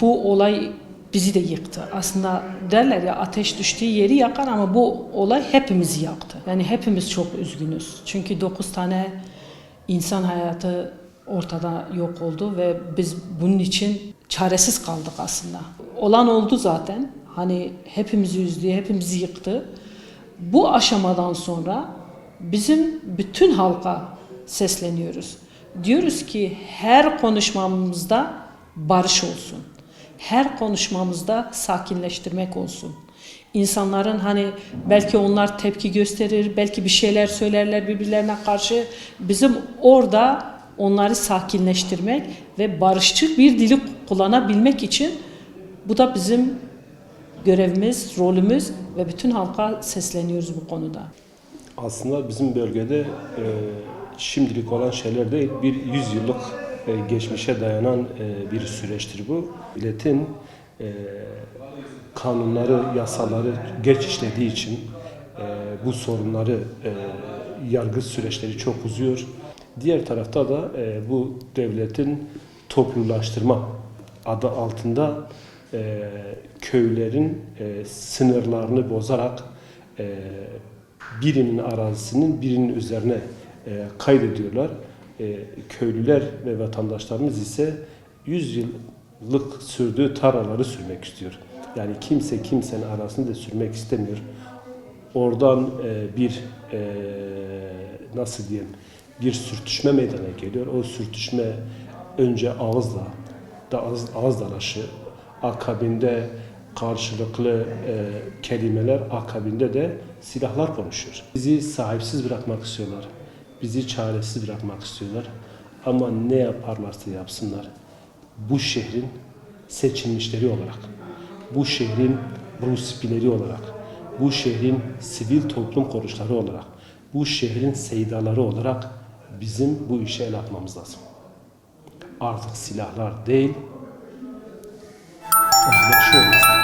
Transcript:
bu olay bizi de yıktı. Aslında derler ya ateş düştüğü yeri yakar ama bu olay hepimizi yaktı. Yani hepimiz çok üzgünüz. Çünkü 9 tane insan hayatı ortada yok oldu ve biz bunun için çaresiz kaldık aslında. Olan oldu zaten. Hani hepimizi üzdü, hepimizi yıktı. Bu aşamadan sonra bizim bütün halka sesleniyoruz. Diyoruz ki her konuşmamızda barış olsun. Her konuşmamızda sakinleştirmek olsun. İnsanların hani belki onlar tepki gösterir, belki bir şeyler söylerler birbirlerine karşı. Bizim orada onları sakinleştirmek ve barışçıl bir dili kullanabilmek için bu da bizim görevimiz, rolümüz ve bütün halka sesleniyoruz bu konuda. Aslında bizim bölgede e, şimdilik olan şeyler değil, bir yüzyıllık geçmişe dayanan e, bir süreçtir bu. Milletin e, kanunları, yasaları geç işlediği için e, bu sorunları, e, yargı süreçleri çok uzuyor. Diğer tarafta da e, bu devletin toplulaştırma adı altında e, köylerin e, sınırlarını bozarak e, birinin arazisinin birinin üzerine e, kaydediyorlar. E, köylüler ve vatandaşlarımız ise 100 yıllık sürdüğü tarlaları sürmek istiyor. Yani kimse kimsenin arasını da sürmek istemiyor. Oradan e, bir e, nasıl diyeyim bir sürtüşme meydana geliyor. O sürtüşme önce ağızla, da ağız, ağız dalaşı, akabinde karşılıklı e, kelimeler, akabinde de silahlar konuşuyor. Bizi sahipsiz bırakmak istiyorlar. Bizi çaresiz bırakmak istiyorlar. Ama ne yaparlarsa yapsınlar. Bu şehrin seçilmişleri olarak, bu şehrin rusipileri olarak, bu şehrin sivil toplum kuruluşları olarak, bu şehrin seydaları olarak bizim bu işe el atmamız lazım. Artık silahlar değil, özdeşi olması